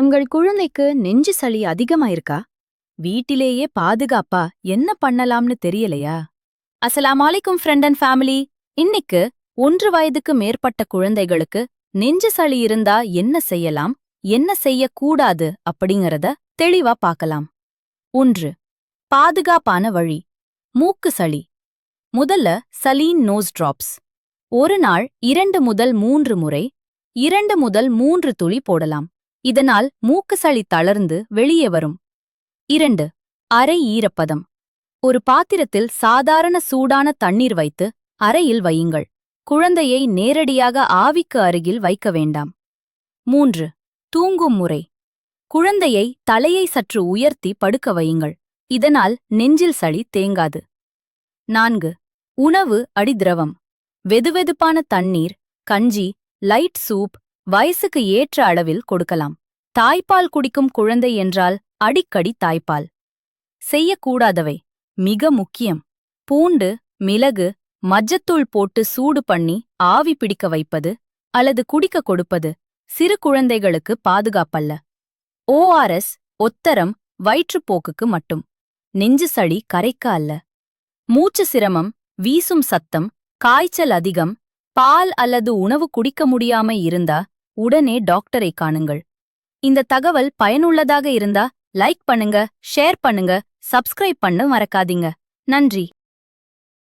உங்கள் குழந்தைக்கு நெஞ்சு சளி அதிகமாயிருக்கா? வீட்டிலேயே பாதுகாப்பா? என்ன பண்ணலாம்னு தெரியலையா? அஸ்ஸலாமு அலைக்கும் ஃப்ரெண்ட் அண்ட் ஃபேமிலி இன்னைக்கு ஒன்று வயதுக்கு மேற்பட்ட குழந்தைகளுக்கு நெஞ்சு சளி இருந்தா என்ன செய்யலாம்? என்ன செய்யக்கூடாது? அப்படிங்கறத தெளிவா பார்க்கலாம். ஒன்று பாதுகாப்பான வழி. மூக்கு சளி. முதல்ல சலீன் நோஸ் டிராப்ஸ் ஒரு நாள் இரண்டு முதல் மூன்று முறை இரண்டு முதல் மூன்று துளி போடலாம். இதனால் மூக்கு சளி தளர்ந்து வெளியே வரும். இரண்டு அரை ஈரப்பதம். ஒரு பாத்திரத்தில் சாதாரண சூடான தண்ணீர் வைத்து அறையில் வையுங்கள். குழந்தையை நேரடியாக ஆவிக்கு அருகில் வைக்க வேண்டாம். மூன்று தூங்கும் முறை. குழந்தையை தலையை சற்று உயர்த்தி படுக்க வையுங்கள். இதனால் நெஞ்சில் சளி தேங்காது. நான்கு உணவு அடிதிரவம். வெதுவெதுப்பான தண்ணீர் கஞ்சி லைட் சூப் வயசுக்கு ஏற்ற அளவில் கொடுக்கலாம். தாய்ப்பால் குடிக்கும் குழந்தை என்றால் அடிக்கடி தாய்ப்பால். செய்யக்கூடாதவை. மிக முக்கியம். பூண்டு மிளகு மஜ்ஜத்தூள் போட்டு சூடு பண்ணி ஆவி பிடிக்க வைப்பது அல்லது குடிக்க கொடுப்பது சிறு குழந்தைகளுக்கு பாதுகாப்பல்ல. ஓஆர்எஸ் ஒத்தரம் வயிற்றுப்போக்குக்கு மட்டும். நெஞ்சு சளி கரைக்க அல்ல. மூச்சு சிரமம் வீசும் சத்தம் காய்ச்சல் அதிகம் பால் அல்லது உணவு குடிக்க முடியாம இருந்தா உடனே டாக்டரை காணுங்கள். இந்த தகவல் பயனுள்ளதாக இருந்தா லைக் பண்ணுங்க ஷேர் பண்ணுங்க சப்ஸ்கிரைப் பண்ண மறக்காதீங்க. நன்றி.